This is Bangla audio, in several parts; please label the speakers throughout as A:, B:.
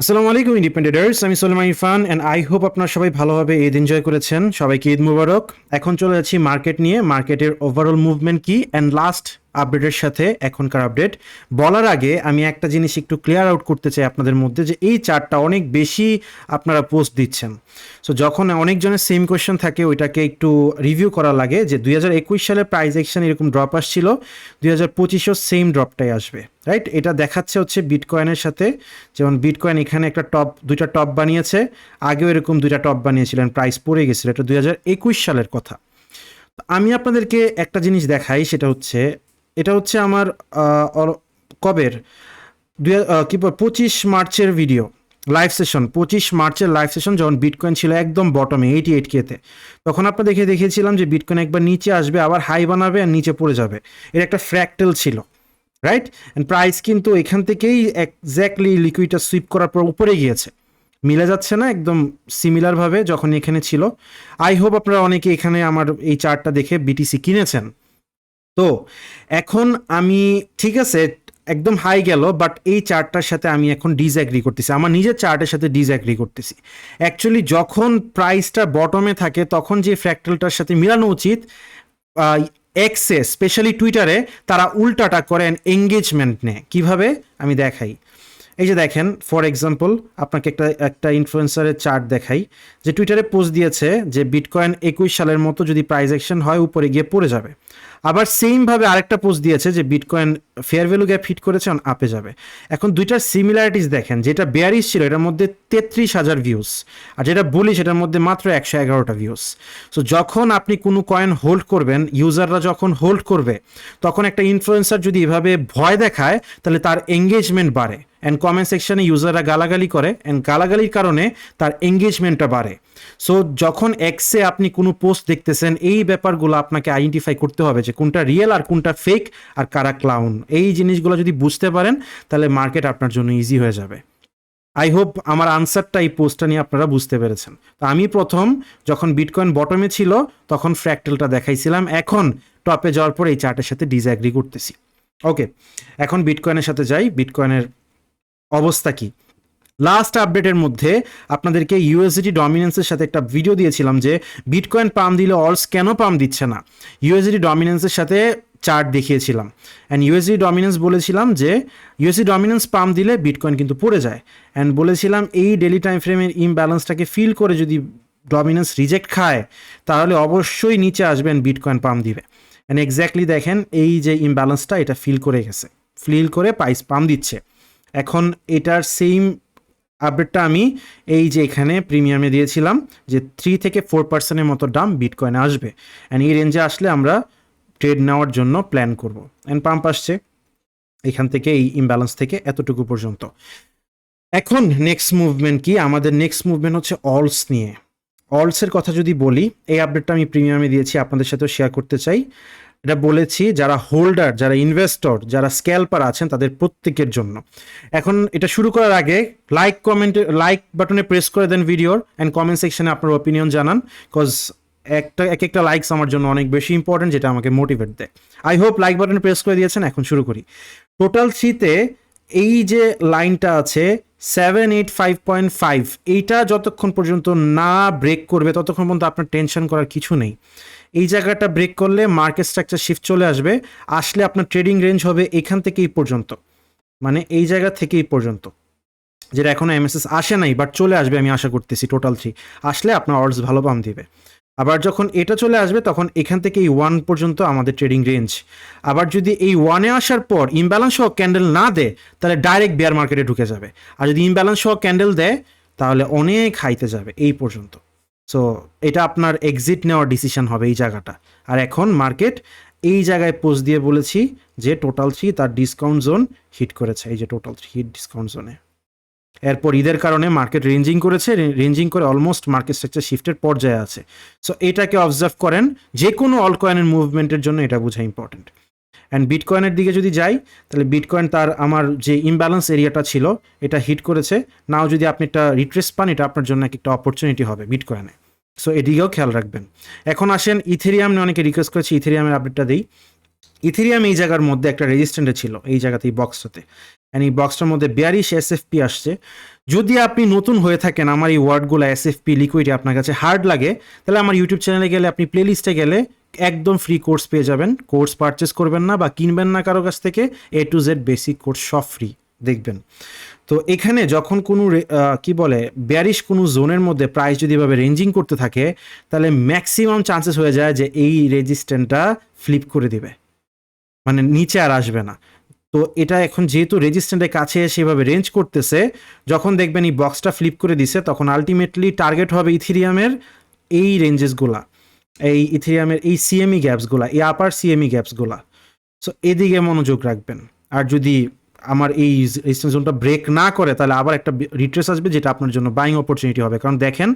A: আসসালামু আলাইকুম ইন্ডিপেন্ডেন্টার্স আমি Soleman Irfan and I hope আপনারা সবাই ভালোভাবে ঈদ এনজয় করেছেন। সবাইকে ঈদ মুবারক। এখন চলে যাচ্ছি মার্কেট নিয়ে। মার্কেটের ওভারঅল মুভমেন্ট কি? অ্যান্ড লাস্ট আপডেটের সাথে এখনকার আপডেট। বলার আগে আমি একটা জিনিস একটু ক্লিয়ার আউট করতে চাই আপনাদের মধ্যে যে এই চার্টটা অনেক বেশি আপনারা পোস্ট দিচ্ছেন। সো যখন অনেকজনের সেম কোয়েশ্চেন থাকে, ওইটাকে একটু রিভিউ করা লাগে যে দুই হাজার একুশ সালে প্রাইস অ্যাকশন এরকম ড্রপ আসছিল, দুই হাজার পঁচিশেও সেম ড্রপটাই আসবে রাইট এটা দেখাচ্ছে হচ্ছে বিটকয়েনের সাথে, যেমন বিটকয়েন এখানে একটা টপ দুইটা টপ বানিয়েছে, আগেও এরকম দুইটা টপ বানিয়েছিলেন প্রাইস পড়ে গেছিল, এটা দুই হাজার একুশ সালের কথা। আমি আপনাদেরকে একটা জিনিস দেখাই, সেটা হচ্ছে এটা হচ্ছে আমার কবের? দুই কি পঁচিশ মার্চের ভিডিও লাইভ সেশন পঁচিশ মার্চের লাইভ সেশন যখন বিটকয়েন ছিল একদম বটমে এইটি এইট কেতে তখন আপনার দেখে দেখিয়েছিলাম যে বিটকয়েন একবার নিচে আসবে, আবার হাই বানাবে আর নিচে পড়ে যাবে। এর একটা ফ্র্যাক্টেল ছিল রাইট অ্যান্ড প্রাইস কিন্তু এখান থেকেই এক্স্যাক্টলি লিকুইডটা সুইপ করার পর উপরে গিয়েছে। মিলে যাচ্ছে না, একদম সিমিলারভাবে যখন এখানে ছিল। আই হোপ আপনারা অনেকে এখানে আমার এই চার্টটা দেখে বিটিসি কিনেছেন। তো এখন আমি, ঠিক আছে, একদম হাই গেল বাট এই চার্টটার সাথে আমি এখন ডিসঅ্যাগ্রি করতেছি। আমার নিজের চার্টের সাথে ডিসঅ্যাগ্রি করতেছি। অ্যাকচুয়ালি যখন প্রাইসটা বটমে থাকে, তখন যে ফ্র্যাক্টালটার সাথে মিলানো উচিত এক্সে স্পেশালি টুইটারে তারা উল্টাটা করেন এঙ্গেজমেন্ট নেয়। কীভাবে? আমি দেখাই। এই যে দেখেন ফর এক্সাম্পল আপনাকে একটা একটা ইনফ্লুয়েন্সারের চার্ট দেখাই, যে টুইটারে পোস্ট দিয়েছে যে বিটকয়েন একুশ সালের মতো যদি প্রাইস অ্যাকশন হয়, উপরে গিয়ে পড়ে যাবে। আবার সেমভাবে আরেকটা পোস্ট দিয়েছে যে bitcoin fair value gap hit করেছে অন আপে যাবে। এখন দুইটার সিমিলারিটিস দেখেন, যেটা বেয়ারিশ ছিল, এটার মধ্যে তেত্রিশ হাজার ভিউস আর যেটা বলি সেটার মধ্যে মাত্র একশো এগারোটা ভিউস সো যখন আপনি কোনো কয়েন হোল্ড করবেন ইউজাররা যখন হোল্ড করবে, তখন একটা ইনফ্লুয়েন্সার যদি এভাবে ভয় দেখায়, তাহলে তার এঙ্গেজমেন্ট বাড়ে। অ্যান্ড কমেন্ট সেকশনে ইউজাররা গালাগালি করে অ্যান্ড গালাগালির কারণে তার এঙ্গেজমেন্টটা বাড়ে। সো যখন এক্সে আপনি কোনো পোস্ট দেখতেছেন, এই ব্যাপারগুলো আপনাকে আইডেন্টিফাই করতে হবে যে কোনটা রিয়েল আর কোনটা ফেক আর কারা ক্লাউন এই জিনিসগুলো যদি বুঝতে পারেন, তাহলে মার্কেট আপনার জন্য ইজি হয়ে যাবে। আই হোপ আমার আনসারটা এই পোস্টটা নিয়ে আপনারা বুঝতে পেরেছেন। তো আমি প্রথম যখন বিটকয়েন বটমে ছিল, তখন ফ্র্যাক্টেলটা দেখাইছিলাম। এখন টপে যাওয়ার পর এই চার্টের সাথে ডিসঅ্যাগ্রি করতেছি। ওকে এখন বিটকয়েনের সাথে যাই। বিটকয়েনের অবস্থা কি? লাস্ট আপডেটের মধ্যে আপনাদেরকে ইউএসডি ডমিনেন্সের সাথে একটা ভিডিও দিয়েছিলাম যে বিটকয়েন পাম দিলে অলস কেন পাম দিচ্ছে না? ইউএসডি ডমিনেন্সের সাথে চার্ট দেখিয়েছিলাম। অ্যান্ড ইউএসডি ডমিনেন্স বলেছিলাম যে ইউএসডি ডমিনেন্স পাম দিলে বিটকয়েন কিন্তু পড়ে যায়। অ্যান্ড বলেছিলাম এই ডেলি টাইম ফ্রেমের ইমব্যালেন্সটাকে ফিল করে যদি ডমিনেন্স রিজেক্ট খায়, তাহলে অবশ্যই নিচে আসবেন বিটকয়েন পাম দিবে। অ্যান্ড এক্স্যাক্টলি দেখেন এই যে ইমব্যালেন্সটা এটা ফিল করে গেছে। ফিল করে প্রাইস পাম দিচ্ছে। এখন এটার সেম আপডেটটা আমি এই যে এখানে প্রিমিয়ামে দিয়েছিলাম, যে থ্রি থেকে ফোর পার্সেন্টের মতো দাম বিটকয়েনে আসবে। অ্যান্ড এই রেঞ্জে আসলে আমরা ট্রেড নেওয়ার জন্য প্ল্যান করব। অ্যান্ড পাম্প আসছে এখান থেকে, এই ইমব্যালেন্স থেকে এতটুকু পর্যন্ত। এখন নেক্সট মুভমেন্ট কি? আমাদের নেক্সট মুভমেন্ট হচ্ছে অলস নিয়ে। অলসের কথা যদি বলি, এই আপডেটটা আমি প্রিমিয়ামে দিয়েছি, আপনাদের সাথেও শেয়ার করতে চাই। এটা বলেছি, যারা হোল্ডার যারা ইনভেস্টর যারা স্ক্যালপার আছেন তাদের প্রত্যেকের জন্য। এখন এটা শুরু করার আগে লাইক কমেন্টে লাইক বাটনে প্রেস করে দেন ভিডিওর অ্যান্ড কমেন্ট সেকশনে আপনার ওপিনিয়ন জানান বিকজ একটা, এক একটা লাইকস আমার জন্য অনেক বেশি ইম্পর্টেন্ট যেটা আমাকে মোটিভেট দেয়। আই হোপ লাইক বাটনে প্রেস করে দিয়েছেন, এখন শুরু করি। টোটাল থ্রিতে এই যে লাইনটা আছে seven eight five point five এইটা যতক্ষণ পর্যন্ত না ব্রেক করবে, ততক্ষণ পর্যন্ত আপনার টেনশন করার কিছু নেই। এই জায়গাটা ব্রেক করলে মার্কেট স্ট্রাকচার শিফট চলে আসবে, আসলে আপনার ট্রেডিং রেঞ্জ হবে এখান থেকে এই পর্যন্ত মানে এই জায়গা থেকে এই পর্যন্ত। যেটা এখনও এমএসএস আসে নাই বাট চলে আসবে আমি আশা করতেছি টোটাল থ্রি আসলে আপনার অর্ডস ভালো পাম দিবে। আবার যখন এটা চলে আসবে, তখন এখান থেকে এই ওয়ান পর্যন্ত আমাদের ট্রেডিং রেঞ্জ আবার যদি এই ওয়ানে আসার পর ইমব্যালেন্স সহ ক্যান্ডেল না দেয়, তাহলে ডাইরেক্ট বেয়ার মার্কেটে ঢুকে যাবে। আর যদি ইমব্যালেন্স সহ ক্যান্ডেল দেয়, তাহলে অনেক হাইতে যাবে, এই পর্যন্ত। সো এটা আপনার এক্সিট নেওয়ার ডিসিশন হবে এই জায়গাটা। আর এখন মার্কেট এই জায়গায় পোস্ট দিয়ে বলেছি যে টোটাল থ্রি তার ডিসকাউন্ট জোন হিট করেছে, এই যে টোটাল থ্রি হিট ডিসকাউন্ট জোনে এরপর ঈদের কারণে মার্কেট রেঞ্জিং করেছে রেঞ্জিং করে অলমোস্ট মার্কেট স্ট্রাকচার শিফটের পর্যায়ে আছে। সো এটাকে অবজার্ভ করেন যে কোনো অল কয়েনের মুভমেন্টের জন্য এটা বোঝা ইম্পর্টেন্ট অ্যান্ড বিটকয়েনের দিকে যদি যাই, তাহলে বিটকয়েন তার আমার যে ইমব্যালেন্স এরিয়াটা ছিল, এটা হিট করেছে। নাও যদি আপনি একটা রিট্রেস পান, এটা আপনার জন্য একটা অপরচুনিটি হবে বিটকয়েনে সো এদিকেও খেয়াল রাখবেন। এখন আসেন ইথেরিয়াম নিয়ে অনেকে রিকোয়েস্ট করেছি ইথেরিয়ামের আপডেটটা দিই। ইথেরিয়াম এই জায়গার মধ্যে একটা রেজিস্ট্যান্টে ছিল, এই জায়গাতে এই বক্সটাতে অ্যান্ড এই বক্সটার মধ্যে বিয়ারিশ এসএফপি আসছে। যদি আপনি নতুন হয়ে থাকেন, আমার এই ওয়ার্ডগুলো এসএফপি লিকুইডে আপনার কাছে হার্ড লাগে, তাহলে আমার ইউটিউব চ্যানেলে গেলে, আপনি প্লেলিস্টে গেলে একদম ফ্রি কোর্স পেয়ে যাবেন। কোর্স পারচেস করবেন না বা কিনবেন না কারও কাছ থেকে। A to Z basic course সব ফ্রি দেখবেন। তো এখানে যখন কোনো কি বলে ব্যারিশ কোনো জোনের মধ্যে প্রাইস যদি এভাবে রেঞ্জিং করতে থাকে, তাহলে ম্যাক্সিমাম চান্সেস হয়ে যায় যে এই রেজিস্ট্যান্টটা ফ্লিপ করে দিবে। মানে নিচে আর আসবে না। তো এটা এখন যেহেতু রেজিস্ট্যান্টের কাছে এসে এভাবে রেঞ্জ করতেছে, যখন দেখবেন এই বক্সটা ফ্লিপ করে দিছে, তখন আলটিমেটলি টার্গেট হবে ইথিরিয়ামের এই রেঞ্জেসগুলা এই ইথেরিয়ামের এই সিএমই গ্যাপসগুলা, এই আপার সিএমই গ্যাপসগুলা। সো এদিকে মনোযোগ রাখবেন। আর যদি আমার এই রেজিস্ট্যান্স জোনটা ব্রেক না করে, তাহলে আবার একটা রিট্রেস আসবে, যেটা আপনার জন্য বাইং অপরচুনিটি হবে। কারণ দেখেন,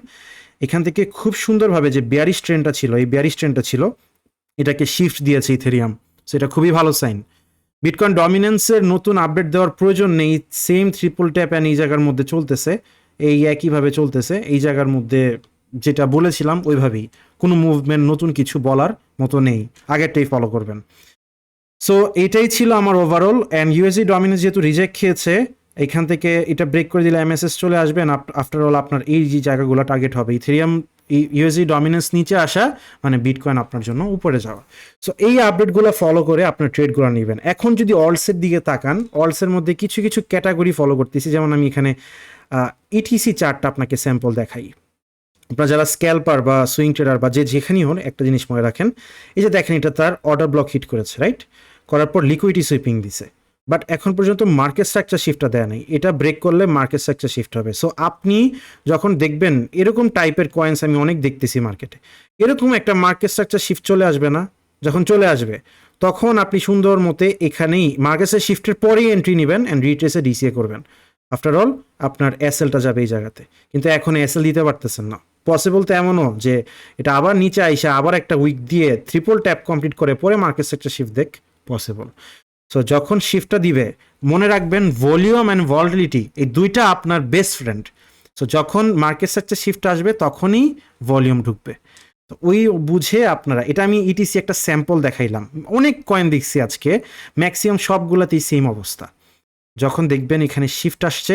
A: এখান থেকে খুব সুন্দরভাবে যে বিয়ারিশ ট্রেনটা ছিল, এই বিয়ারিশ ট্রেনটা ছিল, এটাকে শিফট দিয়েছে ইথেরিয়াম সো এটা খুবই ভালো সাইন বিটকয়েন ডমিনেন্সের নতুন আপডেট দেওয়ার প্রয়োজন নেই। সেম ট্রিপল ট্যাপ অ্যান্ড এই জায়গার মধ্যে চলতেছে। এই একইভাবে চলতেছে। এই জায়গার মধ্যে যেটা বলেছিলাম, ওইভাবেই। কোনো মুভমেন্ট নতুন কিছু বলার মতো নেই। আগেরটাই ফলো করবেন। সো এটাই ছিল আমার ওভারঅল অ্যান্ড ইউএসডি ডমিনেন্স যেহেতু রিজেক্ট খেয়েছে, এখান থেকে এটা ব্রেক করে দিলে এমএসএস চলে আসবেন আফটার অল আপনার এই যে জায়গাগুলো টার্গেট হবে ইথেরিয়াম ইউএসডি ডমিনেন্স নিচে আসা মানে বিটকয়েন আপনার জন্য উপরে যাওয়া। সো এই আপডেটগুলো ফলো করে আপনার ট্রেডগুলো নেবেন। এখন যদি অলসের দিকে তাকান অলসের মধ্যে কিছু কিছু ক্যাটাগরি ফলো করতেছি। যেমন আমি এখানে ইটিসি চার্টটা আপনাকে স্যাম্পল দেখাই। আপনারা যারা স্ক্যালপার বা সুইং ট্রেডার বা যে যেখানেই হন, একটা জিনিস মনে রাখেন, এই যে দেখেন এটা তার অর্ডার ব্লক হিট করেছে, রাইট? করার পর লিকুইডিটি সুইপিং দিছে। বাট এখন পর্যন্ত মার্কেট স্ট্রাকচার শিফটটা দেয় নাই। এটা ব্রেক করলে মার্কেট স্ট্রাকচার শিফট হবে। সো আপনি যখন দেখবেন এরকম টাইপের কয়েন্স আমি অনেক দেখতেছি মার্কেটে এরকম একটা মার্কেট স্ট্রাকচার শিফট চলে আসবে না। যখন চলে আসবে, তখন আপনি সুন্দর মতে এখানেই মার্কেটের শিফটের পরেই এন্ট্রি নেবেন অ্যান্ড রিট্রেসে ডিসিএ করবেন। আফটার অল আপনার এসএলটা যাবে এই জায়গাতে। কিন্তু এখন এসএল দিতে পারতেছেন না। পসিবল তো এমনও যে এটা আবার নিচে আইসা আবার একটা উইক দিয়ে ট্রিপল ট্যাপ কমপ্লিট করে পরে মার্কেট সেক্টর শিফট দেখ পসিবল সো যখন শিফটটা দিবে, মনে রাখবেন ভলিউম অ্যান্ড ভলিডিটি এই দুইটা আপনার বেস্ট ফ্রেন্ড সো যখন মার্কেট সেক্টর শিফট আসবে তখনই ভলিউম ঢুকবে। তো ওই বুঝে আপনারা, এটা আমি ইটিসি একটা স্যাম্পল দেখাইলাম। অনেক কয়েন দেখছি আজকে ম্যাক্সিমাম সবগুলাতেই সেম অবস্থা। যখন দেখবেন এখানে শিফট আসছে,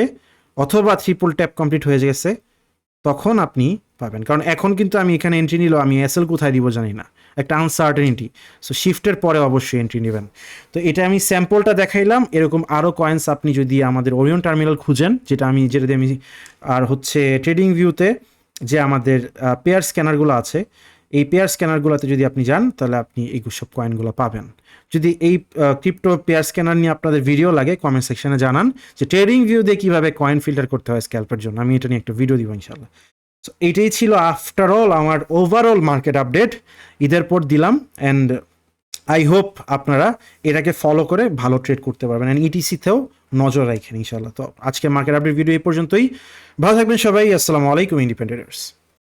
A: অথবা ট্রিপল ট্যাপ কমপ্লিট হয়ে গেছে, তখন আপনি পাবেন। কারণ এখন কিন্তু আমি এখানে এন্ট্রি নিলেও আমি এসএল কোথায় দিব জানি না। একটা আনসার্টেনিটি সো শিফটের পরে অবশ্যই এন্ট্রি নেবেন। তো এটা আমি স্যাম্পলটা দেখাইলাম। এরকম আরও কয়েন্স আপনি যদি আমাদের ওরিয়ন টার্মিনাল খুঁজেন, যেটা আমি যেটা আমি, আর হচ্ছে ট্রেডিং ভিউতে যে আমাদের পেয়ার স্ক্যানারগুলো আছে, এই পেয়ার স্ক্যানারগুলোতে যদি আপনি যান, তাহলে আপনি এই সব কয়েনগুলো পাবেন। যদি এই ক্রিপ্টো পেয়ার স্ক্যানার নিয়ে আপনাদের ভিডিও লাগে কমেন্ট সেকশনে জানান যে ট্রেডিং ভিউ দিয়ে কীভাবে কয়েন ফিল্টার করতে হয় স্ক্যাল্পের জন্য। আমি এটা নিয়ে একটা ভিডিও দিব ইনশাল্লাহ সো এইটাই ছিল আফটার অল আমার ওভারঅল মার্কেট আপডেট ঈদের পর দিলাম অ্যান্ড আই হোপ আপনারা এটাকে ফলো করে ভালো ট্রেড করতে পারবেন। অ্যান্ড ইটিসিতেও নজর রাখেন ইনশাল্লাহ তো আজকে মার্কেট আপডেট ভিডিও এই পর্যন্তই। ভালো থাকবেন সবাই। আসসালামু আলাইকুম ইন্ডিপেন্ডেন্টার্স